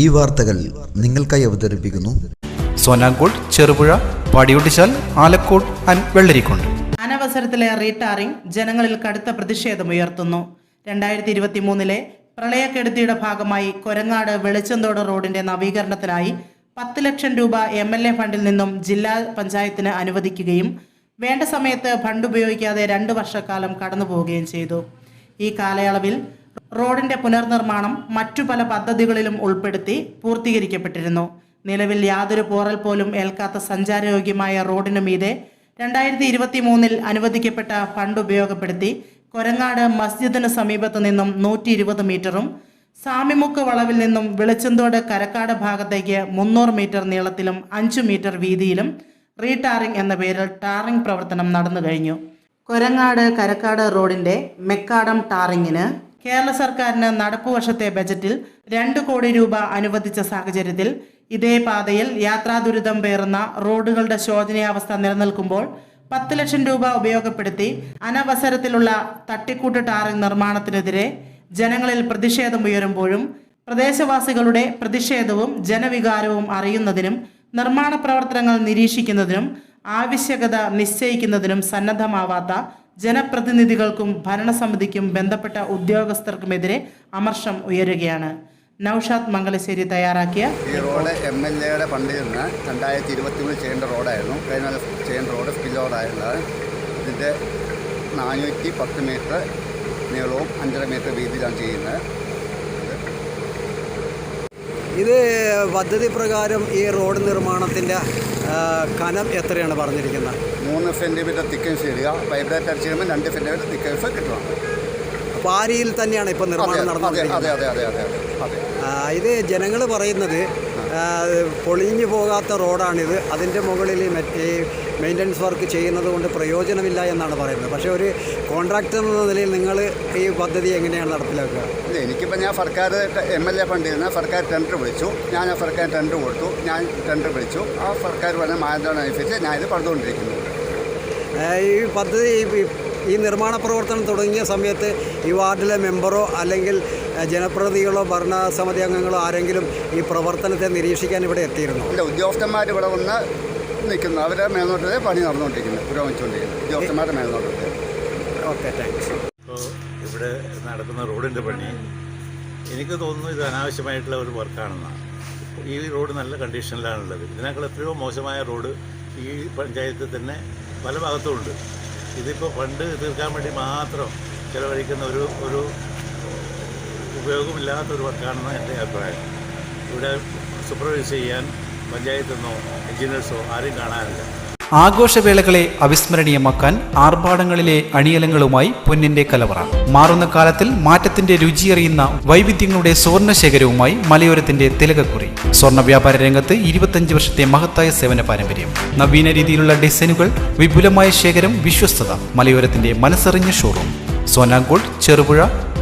ഈ വാർത്തകൾ നിങ്ങൾക്കായി അവതരിപ്പിക്കുന്നു. സോനാങ്കോട് ചെറുപുഴ പാടിയൊട്ടിച്ചാൽ ആലക്കോട് ആൻഡ് വെള്ളരിക്കുണ്ട്. അനവസരത്തിലെ റീടാറിംഗ് ജനങ്ങളിൽ കടുത്ത പ്രതിഷേധമുയർത്തുന്നു രണ്ടായിരത്തി ഇരുപത്തി മൂന്നിലെ പ്രളയക്കെടുതിയുടെ ഭാഗമായി കൊരങ്ങാട് വെളിച്ചന്തോട് റോഡിന്റെ നവീകരണത്തിനായി പത്ത് ലക്ഷം രൂപ എം എൽ എ ഫണ്ടിൽ നിന്നും ജില്ലാ പഞ്ചായത്തിന് അനുവദിക്കുകയും വേണ്ട സമയത്ത് ഫണ്ട് ഉപയോഗിക്കാതെ രണ്ട് വർഷക്കാലം കടന്നു പോവുകയും ചെയ്തു. ഈ കാലയളവിൽ റോഡിന്റെ പുനർനിർമ്മാണം മറ്റു പല പദ്ധതികളിലും ഉൾപ്പെടുത്തി പൂർത്തീകരിക്കപ്പെട്ടിരുന്നു. നിലവിൽ യാതൊരു പോറൽ പോലും ഏൽക്കാത്ത സഞ്ചാരയോഗ്യമായ റോഡിനു മീതെ രണ്ടായിരത്തി ഇരുപത്തി മൂന്നിൽ അനുവദിക്കപ്പെട്ട ഫണ്ട് ഉപയോഗപ്പെടുത്തി കൊരങ്ങാട് മസ്ജിദിന് സമീപത്തു നിന്നും നൂറ്റി ഇരുപത് മീറ്ററും സാമിമുക്ക് വളവിൽ നിന്നും വെളിച്ചന്തോട് കരക്കാട് ഭാഗത്തേക്ക് മുന്നൂറ് മീറ്റർ നീളത്തിലും അഞ്ചു മീറ്റർ വീതിയിലും റീടാറിംഗ് എന്ന പേരിൽ ടാറിംഗ് പ്രവർത്തനം നടന്നു കഴിഞ്ഞു. കൊരങ്ങാട് കരക്കാട് റോഡിന്റെ മെക്കാടം ടാറിങ്ങിന് കേരള സർക്കാരിന് നടപ്പു വർഷത്തെ ബജറ്റിൽ രണ്ട് കോടി രൂപ അനുവദിച്ച സാഹചര്യത്തിൽ ഇതേ പാതയിൽ യാത്രാ ദുരിതം പേറുന്ന റോഡുകളുടെ ശോചനീയാവസ്ഥ നിലനിൽക്കുമ്പോൾ പത്ത് ലക്ഷം രൂപ ഉപയോഗപ്പെടുത്തി അനവസരത്തിലുള്ള തട്ടിക്കൂട്ട് ടാറിംഗ് നിർമ്മാണത്തിനെതിരെ ജനങ്ങളിൽ പ്രതിഷേധമുയരുമ്പോഴും പ്രദേശവാസികളുടെ പ്രതിഷേധവും ജനവികാരവും അറിയുന്നതിനും നിർമ്മാണ പ്രവർത്തനങ്ങൾ നിരീക്ഷിക്കുന്നതിനും ആവശ്യകത നിശ്ചയിക്കുന്നതിനും സന്നദ്ധമാവാത്ത ജനപ്രതിനിധികൾക്കും ഭരണസമിതിക്കും ബന്ധപ്പെട്ട ഉദ്യോഗസ്ഥർക്കുമെതിരെ അമർഷം ഉയരുകയാണ്. നൌഷാദ് മംഗലശ്ശേരി തയ്യാറാക്കിയ ഈ റോഡ് എം എൽ എയുടെ ഫണ്ടിൽ നിന്ന് രണ്ടായിരത്തി ഇരുപത്തി മൂന്ന് ചെയ്യേണ്ട റോഡായിരുന്നു. കഴിഞ്ഞ ചെയ്യേണ്ട റോഡ് സ്പിൽ റോഡായിരുന്നത് ഇതിന്റെ നാനൂറ്റി പത്ത് മീറ്റർ നീളവും അഞ്ചര മീറ്റർ വീതിയിലാണ് ചെയ്യുന്നത്. ഇത് പദ്ധതി പ്രകാരം ഈ റോഡ് നിർമ്മാണത്തിന്റെ കനം എത്രയാണ് പറഞ്ഞിരിക്കുന്നത്? മൂന്ന് സെന്റിമീറ്റർ തിക്കൻസ് ഇടുക വൈബ്രേറ്റ് അടിച്ച് കഴിയുമ്പോൾ രണ്ട് സെന്റിമീറ്റർ തിക്കൻസ് കിട്ടണം അപ്പോൾ ആ രീതിയിൽ തന്നെയാണ് ഇപ്പോൾ നിർമ്മാണം നടന്നത് അതെ അതെ അതെ അതെ അതെ ഇത് ജനങ്ങൾ പറയുന്നത് പൊളിഞ്ഞു പോകാത്ത റോഡാണിത്. അതിന്റെ മുകളിൽ മറ്റേ മെയിന്റനൻസ് വർക്ക് ചെയ്യുന്നത് കൊണ്ട് പ്രയോജനമില്ല എന്നാണ് പറയുന്നത്. പക്ഷേ ഒരു കോൺട്രാക്ടർ എന്ന നിലയിൽ നിങ്ങൾ ഈ പദ്ധതി എങ്ങനെയാണ് നടപ്പിലാക്കുക? ഇല്ല എനിക്കിപ്പോൾ ഞാൻ സർക്കാർ എം എൽ എ ഫണ്ടിൽ നിന്ന് സർക്കാർ ടെൻഡർ വിളിച്ചു. ഞാൻ ആ സർക്കാർ ടെൻഡർ കൊടുത്തു. ഞാൻ ടെൻഡർ വിളിച്ചു. ആ സർക്കാർ പറഞ്ഞ മാനദണ്ഡം അനുസരിച്ച് ഞാൻ ഇത് പറഞ്ഞുകൊണ്ടിരിക്കുന്നു ഈ പദ്ധതി ഈ- നിർമ്മാണ പ്രവർത്തനം തുടങ്ങിയ സമയത്ത് ഈ വാർഡിലെ മെമ്പറോ അല്ലെങ്കിൽ ജനപ്രതിനിധികളോ ഭരണസമിതി അംഗങ്ങളോ ആരെങ്കിലും ഈ പ്രവർത്തനത്തെ നിരീക്ഷിക്കാൻ ഇവിടെ എത്തിയിരുന്നു? അല്ല ഉദ്യോഗസ്ഥന്മാർ ഇവിടെ വന്ന് നിൽക്കുന്നു. അവരുടെ മേൽനോട്ടത്തിൽ പണി നടന്നുകൊണ്ടിരിക്കുന്നു. പുരോഗമിച്ചുകൊണ്ടിരിക്കുന്നു. ഉദ്യോഗസ്ഥന്മാരുടെ മേൽനോട്ടത്തിൽ ഓക്കെ താങ്ക്സ് ഇപ്പോൾ ഇവിടെ നടക്കുന്ന റോഡിന്റെ പണി എനിക്ക് തോന്നുന്നു ഇത് അനാവശ്യമായിട്ടുള്ള ഒരു വർക്കാണെന്നാണ്. ഈ റോഡ് നല്ല കണ്ടീഷനിലാണുള്ളത്. ഇതിനേക്കാൾ എത്രയോ മോശമായ റോഡ് ഈ പഞ്ചായത്തിൽ തന്നെ പല ഭാഗത്തുമുണ്ട്. ഇതിപ്പോൾ ഫണ്ട് തീർക്കാൻ വേണ്ടി മാത്രം ചിലവഴിക്കുന്ന ഒരു ഒരു ഉപയോഗമില്ലാത്തൊരു വർക്കാണെന്ന് എന്റെ അഭിപ്രായം. ഇവിടെ സൂപ്പർവൈസ് ചെയ്യാൻ പഞ്ചായത്തെന്നോ എഞ്ചിനീയേഴ്സോ ആരും കാണാനില്ല. ആഘോഷവേളകളെ അവിസ്മരണീയമാക്കാൻ ആർഭാടങ്ങളിലെ അണിയലങ്ങളുമായി പൊന്നിന്റെ കലവറ. മാറുന്ന കാലത്തിൽ മാറ്റത്തിന്റെ രുചിയറിയുന്ന വൈവിധ്യങ്ങളുടെ സ്വർണ ശേഖരവുമായി മലയോരത്തിന്റെ തിലകക്കുറി. സ്വർണ വ്യാപാര രംഗത്ത് ഇരുപത്തഞ്ച് വർഷത്തെ മഹത്തായ സേവന പാരമ്പര്യം. നവീന രീതിയിലുള്ള ഡിസൈനുകൾ വിപുലമായ ശേഖരം വിശ്വസ്തത മലയോരത്തിന്റെ മനസ്സറിഞ്ഞ ഷോറൂം സോനാഗോൾഡ് ചെറുപുഴ